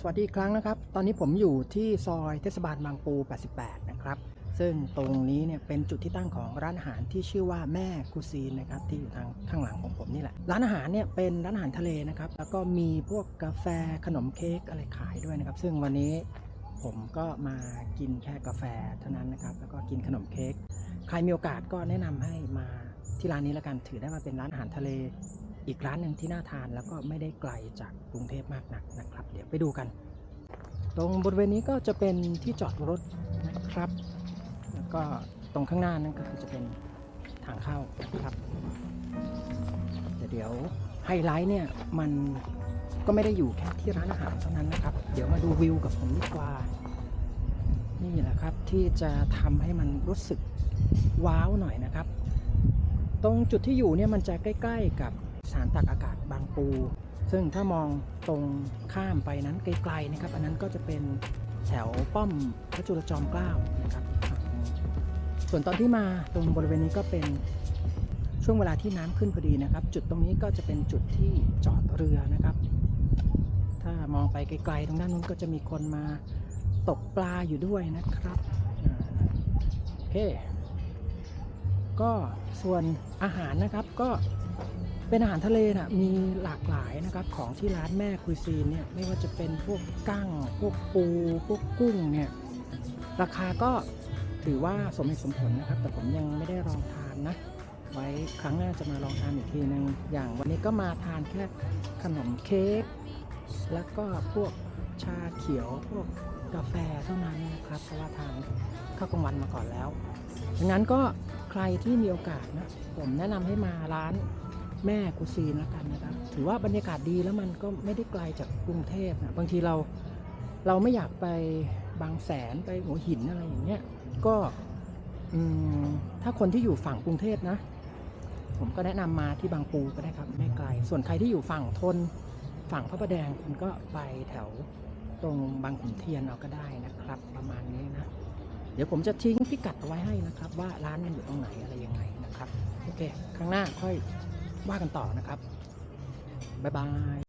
สวัสดีอีกครั้งนะครับ ตอนนี้ผมอยู่ที่ซอยเทศบาลบางปู 88 นะครับ ซึ่งตรงนี้เนี่ยเป็นจุดที่ตั้งของร้านอาหารที่ชื่อว่าแม่กุซีนนะครับที่อยู่ทางข้างหลังของผมนี่แหละ ร้านอาหารเนี่ยเป็นร้านอาหารทะเลนะครับ แล้วก็มีพวกกาแฟขนมเค้กอะไรขายด้วยนะครับ ซึ่งวันนี้ผมก็มากินแค่กาแฟเท่านั้นนะครับ แล้วก็กินขนมเค้ก ใครมีโอกาสก็แนะนำให้มาที่ร้านนี้แล้วกัน ถือได้ว่าเป็นร้านอาหารทะเล อีกร้านหนึ่งที่น่าทานแล้วก็ไม่ได้ไกลจากกรุงเทพมากนักนะครับ เดี๋ยวไปดูกัน ตรงบริเวณนี้ก็จะเป็นที่จอดรถนะครับ แล้วก็ตรงข้างหน้านั่นก็คือจะเป็นทางเข้านะครับแต่เดี๋ยวไฮไลท์เนี่ยมันก็ไม่ได้อยู่แค่ที่ร้านอาหารเท่านั้นนะครับ เดี๋ยวมาดูวิวกับผมดีกว่า นี่แหละครับที่จะทำให้มันรู้สึกว้าวหน่อยนะครับ ตรงจุดที่อยู่เนี่ยมันจะใกล้ ๆกับ สานตักอากาศบางปู ซึ่งถ้ามองตรงข้ามไปนั้นไกลๆนะครับ อันนั้นก็จะเป็นแถวป้อมพระจุลจอมเกล้านะครับส่วนตอนที่มาตรงบริเวณนี้ก็เป็นช่วงเวลาที่น้ำขึ้นพอดีนะครับ จุดตรงนี้ก็จะเป็นจุดที่จอดเรือนะครับ ถ้ามองไปไกลๆตรงด้านนู้นก็จะมีคนมาตกปลาอยู่ด้วยนะครับโอเคก็ส่วนอาหารนะครับก็ เป็นอาหารทะเลนะมีหลากหลายนะครับของที่ร้านแม่คุยซีนเนี่ยไม่ว่าจะเป็นพวกกั้ง พวกปู พวกกุ้งเนี่ยราคาก็ถือว่าสมเหตุสมผลนะครับ แต่ผมยังไม่ได้ลองทานนะ ไว้ครั้งหน้าจะมาลองทานอีกทีนึงอย่างวันนี้ก็มาทานแค่ขนมเค้กแล้วก็พวกชาเขียวพวกกาแฟเท่านั้นนะครับเพราะว่าทานข้าวกลางวันมาก่อนแล้วดังนั้นก็ใครที่มีโอกาสนะผมแนะนำให้มาร้าน แม่กุซีนแล้วกันนะครับ ถือว่าบรรยากาศดีแล้วมันก็ไม่ได้ไกลจากกรุงเทพนะบางทีเราเราไม่อยากไปบางแสนไปหัวหินอะไรอย่างเงี้ยก็ถ้าคนที่อยู่ฝั่งกรุงเทพนะ ผมก็แนะนำมาที่บางปูก็ได้ครับไม่ไกล ส่วนใครที่อยู่ฝั่งทนฝั่งพระประแดงคุณก็ไปแถวตรงบางขุนเทียนเอาก็ได้นะครับ ประมาณนี้นะ เดี๋ยวผมจะทิ้งพิกัดเอาไว้ให้นะครับ ว่าร้านมันอยู่ตรงไหนอะไรยังไงนะครับ โอเค ข้างหน้าค่อย ว่ากันต่อนะครับ บ๊ายบาย